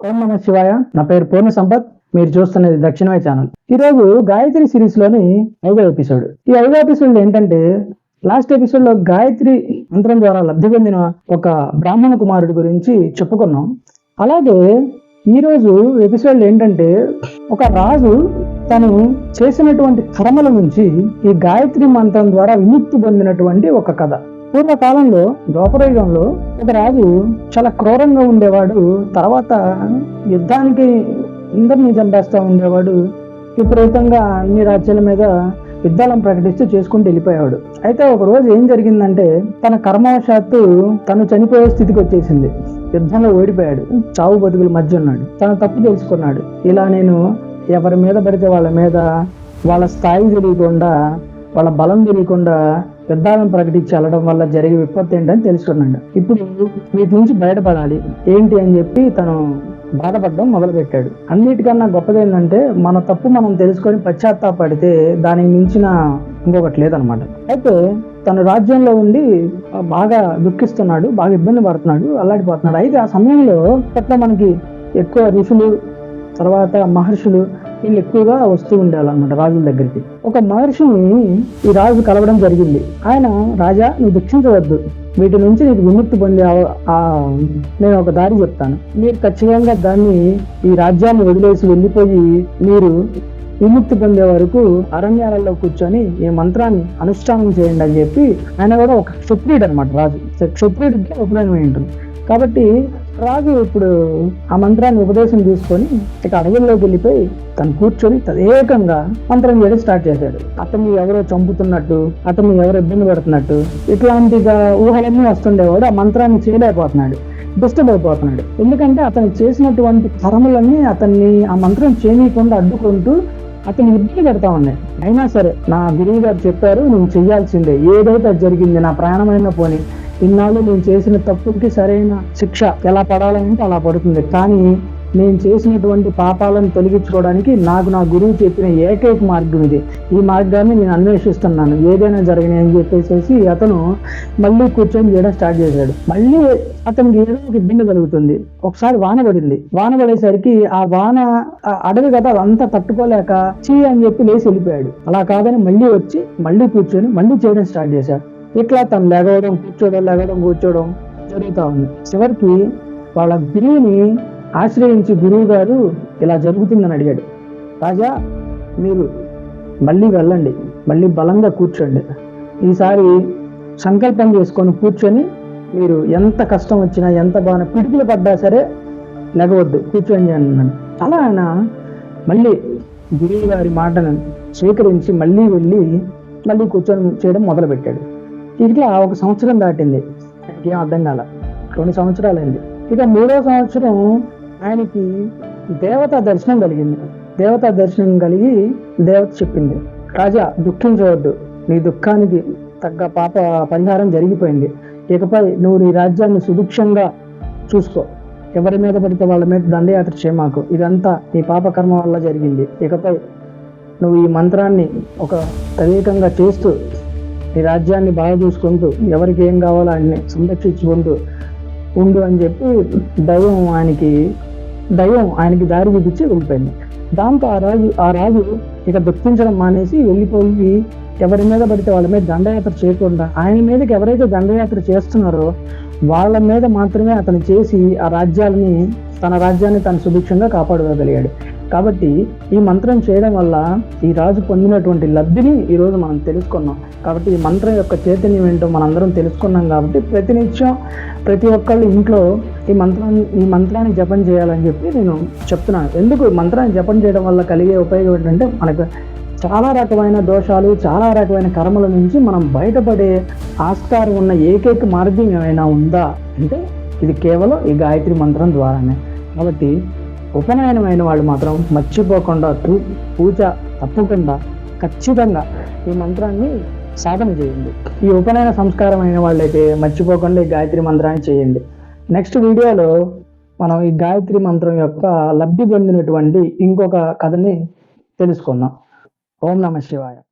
ఓం నమ శివాయ. నా పేరు పూర్ణ సంపత్. మీరు చూస్తున్నది దక్షిణమయ ఛానల్. ఈ రోజు గాయత్రి సిరీస్లోని ఐదో ఎపిసోడ్. ఈ ఐదో ఎపిసోడ్ ఏంటంటే లాస్ట్ ఎపిసోడ్లో గాయత్రి మంత్రం ద్వారా లబ్ధి పొందిన ఒక బ్రాహ్మణ కుమారుడి గురించి చెప్పుకున్నాం. అలాగే ఈరోజు ఎపిసోడ్ ఏంటంటే ఒక రాజు తను చేసినటువంటి కర్మల నుంచి ఈ గాయత్రి మంత్రం ద్వారా విముక్తి పొందినటువంటి ఒక కథ. పూర్వకాలంలో ద్వాపరయుగంలో ఒక రాజు చాలా క్రూరంగా ఉండేవాడు. తర్వాత యుద్ధానికి అందరినీ చంపేస్తూ ఉండేవాడు. విపరీతంగా అన్ని రాజ్యాల మీద యుద్ధాలను ప్రకటిస్తూ చేసుకుంటూ వెళ్ళిపోయేవాడు. అయితే ఒక రోజు ఏం జరిగిందంటే తన కర్మవశాత్తు తను చనిపోయే స్థితికి వచ్చేసింది. యుద్ధంలో ఓడిపోయాడు. చావు బతుకుల మధ్య ఉన్నాడు. తన తప్పు తెలుసుకున్నాడు. ఇలా నేను ఎవరి మీద పడితే వాళ్ళ మీద వాళ్ళ స్థాయి తెలియకుండా వాళ్ళ బలం తెలియకుండా పెద్దాలను ప్రకటించి వెళ్ళడం వల్ల జరిగే విపత్తు ఏంటని తెలుసుకున్నాడు. ఇప్పుడు వీటి నుంచి బయటపడాలి. ఏంటి అని చెప్పి తను బాధపడడం మొదలుపెట్టాడు. అన్నిటికన్నా గొప్పది ఏంటంటే మన తప్పు మనం తెలుసుకొని పశ్చాత్తాపడితే దానికి మించిన ఇంకొకటి లేదనమాట. అయితే తన రాజ్యంలో ఉండి బాగా దుఃఖిస్తున్నాడు బాగా ఇబ్బంది పడుతున్నాడు అల్లాడిపోతున్నాడు. అయితే ఆ సమయంలో పట్ల మనకి ఎక్కువ ఋషులు తర్వాత మహర్షులు వీళ్ళు ఎక్కువగా వస్తూ ఉండేవాళ్ళన్నమాట రాజుల దగ్గరికి. ఒక మహర్షిని ఈ రాజు కలవడం జరిగింది. ఆయన రాజా నువ్వు దుఃఖించవద్దు. వీటి నుంచి నీకు విముక్తి పొందే నేను ఒక దారి చెప్తాను. మీరు ఖచ్చితంగా దాన్ని ఈ రాజ్యాన్ని వదిలేసి వెళ్ళిపోయి మీరు విముక్తి పొందే వరకు అరణ్యాలలో కూర్చొని ఈ మంత్రాన్ని అనుష్ఠానం చేయండి అని చెప్పి ఆయన కూడా ఒక క్షత్రియుడు అనమాట రాజు. క్షత్రియుడికి ఉపయోగమై ఉంటుంది కాబట్టి రాజు ఇప్పుడు ఆ మంత్రాన్ని ఉపదేశం తీసుకొని ఇక అడవుల్లోకి వెళ్ళిపోయి తను కూర్చొని తదేకంగా మంత్రం చేయడం స్టార్ట్ చేశాడు. అతను ఎవరో చంపుతున్నట్టు అతను ఎవరో ఇబ్బంది పెడుతున్నట్టు ఇట్లాంటిగా ఊహలన్నీ వస్తుండేవాడు ఆ మంత్రాన్ని చేయలేకపోతున్నాడు డిస్టర్బ్ అయిపోతున్నాడు. ఎందుకంటే అతను చేసినటువంటి కర్మలన్నీ అతన్ని ఆ మంత్రం చేయనీయకుండా అడ్డుకుంటూ అతను ఇబ్బంది పెడతా ఉన్నాయి. అయినా సరే నా గురువు గారు చెప్పారు నువ్వు చేయాల్సిందే. ఏదైతే అది జరిగింది నా ప్రాణమైన పోనీ ఇన్నాళ్ళు నేను చేసిన తప్పుకి సరైన శిక్ష ఎలా పడాలంటే అలా పడుతుంది. కానీ నేను చేసినటువంటి పాపాలను తొలగించుకోవడానికి నాకు నా గురువు చెప్పిన ఏకైక మార్గం ఇది. ఈ మార్గాన్ని నేను అన్వేషిస్తున్నాను. ఏదైనా జరిగినాయి అని చెప్పేసి అతను మళ్ళీ కూర్చొని చేయడం స్టార్ట్ చేశాడు. మళ్ళీ అతనికి ఏదో ఒక ఇబ్బంది కలుగుతుంది. ఒకసారి వాన పడింది. వాన పడేసరికి ఆ వాన ఆ అడవి కదా అదంతా తట్టుకోలేక చీ అని చెప్పి లేచి వెళ్ళిపోయాడు. అలా కాదని మళ్ళీ వచ్చి మళ్ళీ కూర్చొని మళ్ళీ చేయడం స్టార్ట్ చేశాడు. ఇట్లా తను లేగవడం కూర్చోవడం లేగడం కూర్చోవడం జరుగుతూ ఉంది. చివరికి వాళ్ళ గురువుని ఆశ్రయించి గురువు గారు ఇలా జరుగుతుందని అడిగాడు. రాజా మీరు మళ్ళీ వెళ్ళండి మళ్ళీ బలంగా కూర్చోండి. ఈసారి సంకల్పం చేసుకొని కూర్చొని మీరు ఎంత కష్టం వచ్చినా ఎంత బాగా పిడుగులు పడ్డా సరే లెగవద్దు కూర్చోండి అన్నాను. అలా ఆయన మళ్ళీ గురువు గారి మాటను స్వీకరించి మళ్ళీ వెళ్ళి మళ్ళీ కూర్చొని చేయడం మొదలుపెట్టాడు. ఇట్లా ఒక సంవత్సరం దాటింది. ఆయనకి ఏం అర్థం కాల. రెండు సంవత్సరాలైంది. ఇక మూడో సంవత్సరం ఆయనకి దేవతా దర్శనం కలిగింది. దేవతా దర్శనం కలిగి దేవత చెప్పింది. రాజా దుఃఖించవద్దు నీ దుఃఖానికి తగ్గ పాప పరిహారం జరిగిపోయింది. ఇకపై నువ్వు నీ రాజ్యాన్ని సుభిక్షంగా చూసుకో. ఎవరి మీద పడితే వాళ్ళ మీద దండయాత్ర చేయమాకు ఇదంతా నీ పాప కర్మ వల్ల జరిగింది. ఇకపై నువ్వు ఈ మంత్రాన్ని ఒక తదేకంగా చేస్తూ ఈ రాజ్యాన్ని బాగా చూసుకుంటూ ఎవరికి ఏం కావాలో ఆయన్ని సంరక్షించుకుంటూ ఉండు అని చెప్పి దైవం ఆయనకి దైవం ఆయనకి దారి చూపించి వెళ్ళిపోయింది. దాంతో ఆ రాజు ఆ రాజు ఇక దుఃఖించడం మానేసి వెళ్ళిపోయి ఎవరి మీద పడితే వాళ్ళ మీద దండయాత్ర చేయకుండా ఆయన మీదకి ఎవరైతే దండయాత్ర చేస్తున్నారో వాళ్ళ మీద మాత్రమే అతను చేసి ఆ రాజ్యాలని తన రాజ్యాన్ని తను సుభిక్షంగా కాపాడుకోగలిగాడు. కాబట్టి ఈ మంత్రం చేయడం వల్ల ఈ రాజు పొందినటువంటి లబ్ధిని ఈరోజు మనం తెలుసుకున్నాం. కాబట్టి ఈ మంత్రం యొక్క చైతన్యం ఏంటో మనందరం తెలుసుకున్నాం కాబట్టి ప్రతినిత్యం ప్రతి ఒక్కళ్ళు ఇంట్లో ఈ మంత్రాన్ని ఈ మంత్రాన్ని జపం చేయాలని చెప్పి నేను చెప్తున్నాను. ఎందుకు మంత్రాన్ని జపం చేయడం వల్ల కలిగే ఉపయోగం ఏంటంటే మనకు చాలా రకమైన దోషాలు చాలా రకమైన కర్మల నుంచి మనం బయటపడే ఆస్కారం ఉన్న ఏకైక మార్గం ఏమైనా ఉందా అంటే ఇది కేవలం ఈ గాయత్రి మంత్రం ద్వారానే. కాబట్టి ఉపనయనమైన వాళ్ళు మాత్రం మర్చిపోకుండా పూజ తప్పకుండా ఖచ్చితంగా ఈ మంత్రాన్ని సాధన చేయండి. ఈ ఉపనయన సంస్కారం అయిన వాళ్ళైతే మర్చిపోకుండా ఈ గాయత్రి మంత్రాన్ని చేయండి. నెక్స్ట్ వీడియోలో మనం ఈ గాయత్రి మంత్రం యొక్క లబ్ధి పొందినటువంటి ఇంకొక కథని తెలుసుకుందాం. ఓం నమ శివాయ.